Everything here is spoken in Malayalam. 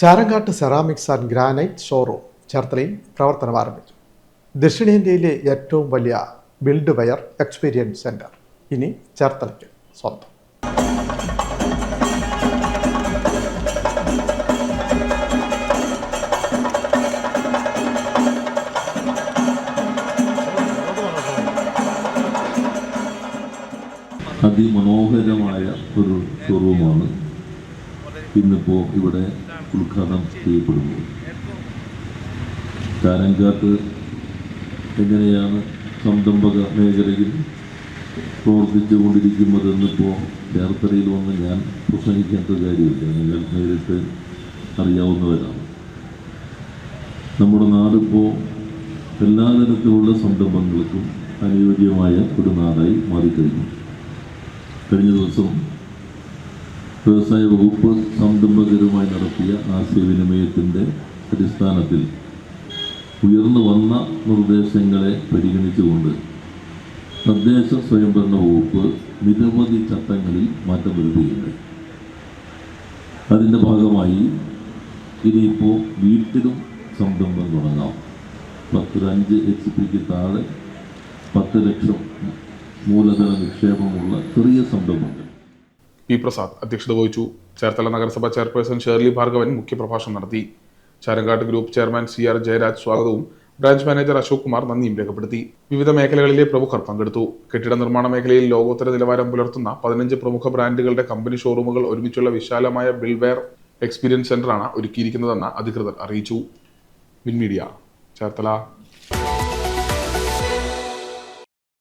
Charankattu ceramics and granite showroom ചേർത്തലയിൽ പ്രവർത്തനം ആരംഭിച്ചു. ദക്ഷിണേന്ത്യയിലെ ഏറ്റവും വലിയ ബിൽഡ് വയർ എക്സ്പീരിയൻസ് സെന്റർ. ഇനി ചേർത്തലയ്ക്ക് സ്വന്തം. അതിമനോഹരമായ ഒരു ഷോറൂമാണ് ഇന്നിപ്പോൾ ഇവിടെ ഉദ്ഘാടനം ചെയ്യപ്പെടുന്നത് കാരൻകാട്ട് എങ്ങനെയാണ് സംരംഭക മേഖലയിൽ പ്രവർത്തിച്ചു കൊണ്ടിരിക്കുന്നതെന്നിപ്പോൾ ചേർത്തലയിൽ വന്ന് ഞാൻ പ്രസംഗിക്കേണ്ട കാര്യമില്ല. നിങ്ങൾ നേരിട്ട് അറിയാവുന്നവരാണ്. നമ്മുടെ നാടിപ്പോൾ എല്ലാ തരത്തിലുള്ള സംരംഭങ്ങൾക്കും അനുയോജ്യമായ ഒരു നാടായി മാറിക്കഴിഞ്ഞു. കഴിഞ്ഞ ദിവസം വ്യവസായ വകുപ്പ് സംരംഭകരുമായി നടത്തിയ ആശയവിനിമയത്തിന്റെ അടിസ്ഥാനത്തിൽ ഉയർന്നു വന്ന നിർദ്ദേശങ്ങളെ പരിഗണിച്ചുകൊണ്ട് തദ്ദേശ സ്വയംഭരണ വകുപ്പ് നിരവധി ചട്ടങ്ങളിൽ മാറ്റം വരുത്തുകയുണ്ട് അതിന്റെ ഭാഗമായി ഇനിയിപ്പോൾ വീട്ടിലും സംരംഭം തുടങ്ങാം. പത്ത് അഞ്ച് എച്ച് പിക്ക് താഴെ പത്ത് ലക്ഷം മൂലധന നിക്ഷേപമുള്ള ചെറിയ സംരംഭങ്ങൾ. പി പ്രസാദ് അധ്യക്ഷത വഹിച്ചു. ചേർത്തല നഗരസഭ ചെയർപേഴ്സൺ ഷേർലി ഭാർഗവൻ മുഖ്യപ്രഭാഷണം നടത്തി. Charankattu group chairman C R Jayaraj സ്വാഗതവും ബ്രാഞ്ച് മാനേജർ അശോക് കുമാർ നന്ദിയും രേഖപ്പെടുത്തി. വിവിധ മേഖലകളിലെ പ്രമുഖർ പങ്കെടുത്തു. കെട്ടിട നിർമ്മാണ മേഖലയിൽ ലോകോത്തര നിലവാരം പുലർത്തുന്ന പതിനഞ്ച് പ്രമുഖ ബ്രാൻഡുകളുടെ കമ്പനി ഷോറൂമുകൾ ഒരുമിച്ചുള്ള വിശാലമായ ബിൽവെയർ എക്സ്പീരിയൻസ് സെന്ററാണ് ഒരുക്കിയിരിക്കുന്നതെന്ന് അധികൃതർ അറിയിച്ചു. വിൻമീഡിയ ചേർത്തല.